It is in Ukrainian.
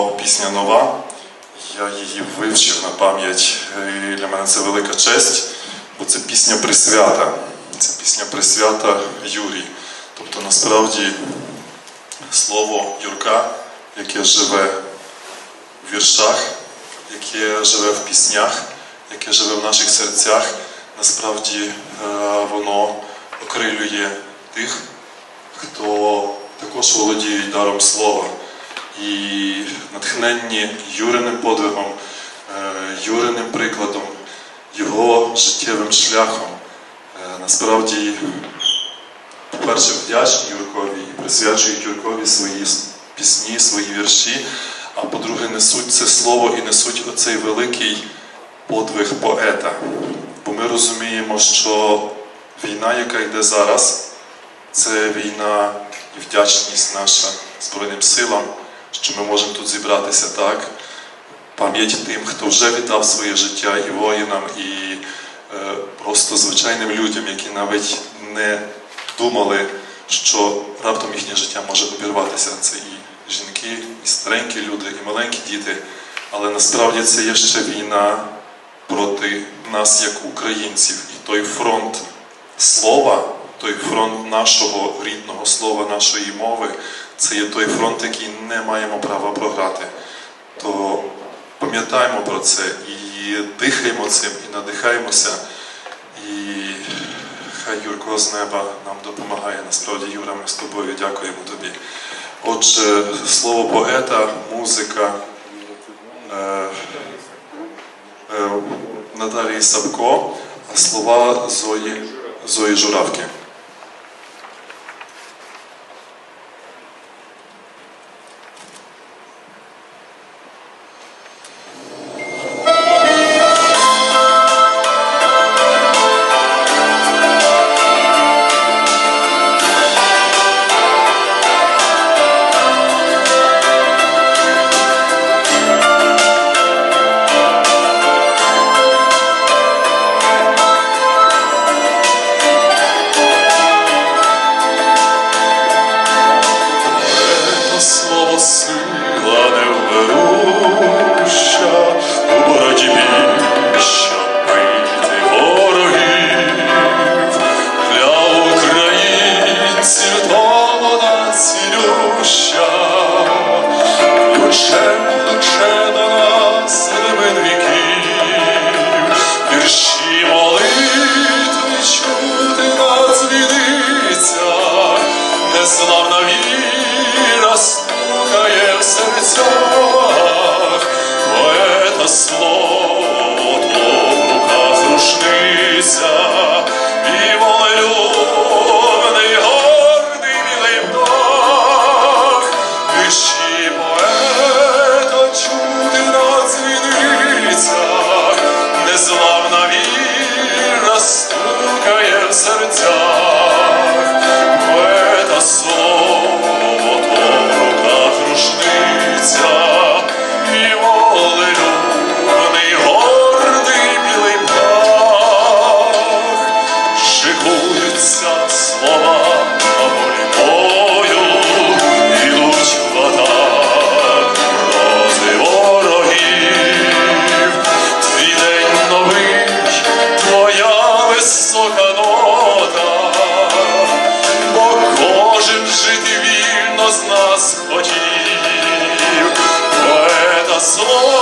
пісня нова. Я її вивчив на пам'ять. І для мене це велика честь, бо це пісня присвята. Це пісня присвята Юрі. Тобто насправді слово Юрка, яке живе в віршах, яке живе в піснях, яке живе в наших серцях, насправді е, воно окрилює тих, хто також володіють даром слова. І натхненні Юриним подвигом, е, Юриним прикладом, його життєвим шляхом. Е, Насправді, по-перше, вдячні Юркові і присвячують Юркові свої пісні, свої вірші, а по-друге, несуть це слово і несуть оцей великий подвиг поета. Бо ми розуміємо, що війна, яка йде зараз, це війна і вдячність наша Збройним силам, що ми можемо тут зібратися так. Пам'ять тим, хто вже віддав своє життя і воїнам, і е, просто звичайним людям, які навіть не думали, що раптом їхнє життя може обірватися. Це і жінки, і старенькі люди, і маленькі діти. Але насправді це є ще війна проти нас, як українців, і той фронт слова, той фронт нашого рідного слова, нашої мови, це є той фронт, який не маємо права програти. То пам'ятаємо про це і дихаємо цим, і надихаємося. І хай Юрко з неба нам допомагає. Насправді, Юра, ми з тобою дякуємо тобі. Отже, слово поета, музика. Е, е, Наталії Сапко, а слова Зої, Зої Журавки. 着我成 нота, бо кожен жити вільно з нас хотів, поета слово